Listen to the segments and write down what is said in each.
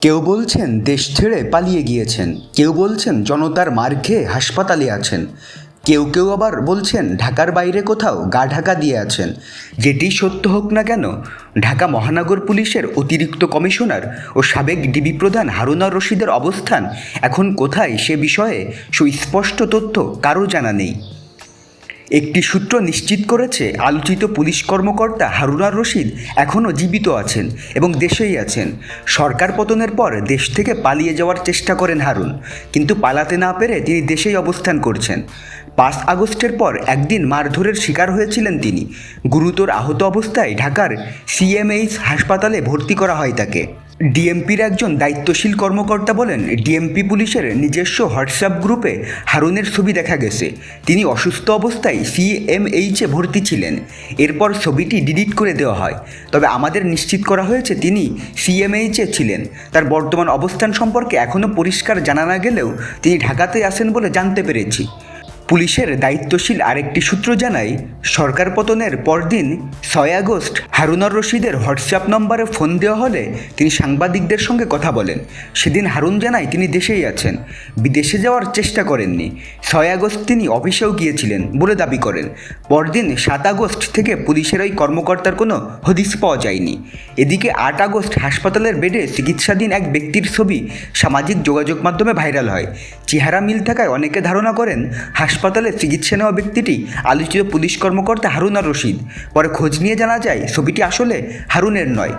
কেউ বলছেন দেশ ছেড়ে পালিয়ে গিয়েছেন। কেউ বলছেন জনতার মার খেয়ে হাসপাতালে আছেন। কেউ কেউ আবার বলছেন ঢাকার বাইরে কোথাও গা ঢাকা দিয়ে আছেন। যেটি সত্য হোক না কেন, ঢাকা মহানগর পুলিশের অতিরিক্ত কমিশনার ও সাবেক ডিবি প্রধান হারুনার রশিদের অবস্থান এখন কোথায় সে বিষয়ে সুস্পষ্ট তথ্য কারও জানা নেই। একটি সূত্র নিশ্চিত করেছে, আলোচিত পুলিশ কর্মকর্তা হারুনার রশিদ এখনও জীবিত আছেন এবং দেশেই আছেন। সরকার পতনের পর দেশ থেকে পালিয়ে যাওয়ার চেষ্টা করেন হারুন, কিন্তু পালাতে না পেরে তিনি দেশেই অবস্থান করছেন। পাঁচ আগস্টের পর একদিন মারধরের শিকার হয়েছিলেন তিনি। গুরুতর আহত অবস্থায় ঢাকার সিএমএইচ হাসপাতালে ভর্তি করা হয় তাকে। ডিএমপির একজন দায়িত্বশীল কর্মকর্তা বলেন, ডিএমপি পুলিশের নিজস্ব হোয়াটসঅ্যাপ গ্রুপে হারুনের ছবি দেখা গেছে। তিনি অসুস্থ অবস্থায় সিএমএইচে ভর্তি ছিলেন। এরপর ছবিটি ডিলিট করে দেওয়া হয়। তবে আমাদের নিশ্চিত করা হয়েছে তিনি সিএমএইচে ছিলেন। তার বর্তমান অবস্থান সম্পর্কে এখনও পরিষ্কার জানা না গেলেও তিনি ঢাকাতে আছেন বলে জানতে পেরেছি। পুলিশের দায়িত্বশীল আরেকটি সূত্র জানায়, সরকার পতনের পরদিন ছয় আগস্ট হারুনার রশিদের হোয়াটসঅ্যাপ নম্বরে ফোন দেওয়া হলে তিনি সাংবাদিকদের সঙ্গে কথা বলেন। সেদিন হারুন জানায় তিনি দেশেই আছেন, বিদেশে যাওয়ার চেষ্টা করেননি। ছয় আগস্ট তিনি অফিসেও গিয়েছিলেন বলে দাবি করেন। পরদিন সাত আগস্ট থেকে পুলিশের ওই কর্মকর্তার কোনো হদিস পাওয়া যায়নি। এদিকে আট আগস্ট হাসপাতালের বেডে চিকিৎসাধীন এক ব্যক্তির ছবি সামাজিক যোগাযোগ মাধ্যমে ভাইরাল হয়। চেহারা মিল থাকায় অনেকে ধারণা করেন, হাসপাতালে চিকিৎসা নেওয়া ব্যক্তিটি আলোচিত পুলিশ কর্মকর্তা হারুনার রশিদ। পরে খোঁজ নিয়ে জানা যায়, ছবিটি আসলে হারুনের নয়।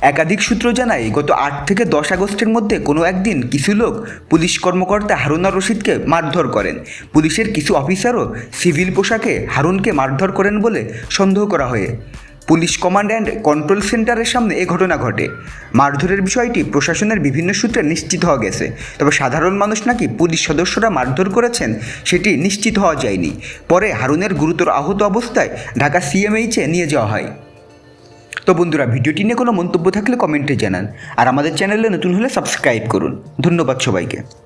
একাধিক সূত্র জানায়, গত আট থেকে দশ আগস্টের মধ্যে কোনো একদিন কিছু লোক পুলিশ কর্মকর্তা হারুনার রশিদকে মারধর করেন। পুলিশের কিছু অফিসারও সিভিল পোশাকে হারুনকে মারধর করেন বলে সন্দেহ করা হয়। পুলিশ কমান্ড অ্যান্ড কন্ট্রোল সেন্টারের সামনে এ ঘটনা ঘটে। মারধরের বিষয়টি প্রশাসনের বিভিন্ন সূত্রে নিশ্চিত হওয়া গেছে। তবে সাধারণ মানুষ নাকি পুলিশ সদস্যরা মারধর করেছেন সেটি নিশ্চিত হওয়া যায়নি। পরে হারুনের গুরুতর আহত অবস্থায় ঢাকা সিএমএইচে নিয়ে যাওয়া হয়। তো বন্ধুরা, ভিডিওটি নিয়ে কোনো মন্তব্য থাকলে কমেন্টে জানান। আর আমাদের চ্যানেলে নতুন হলে সাবস্ক্রাইব করুন। ধন্যবাদ সবাইকে।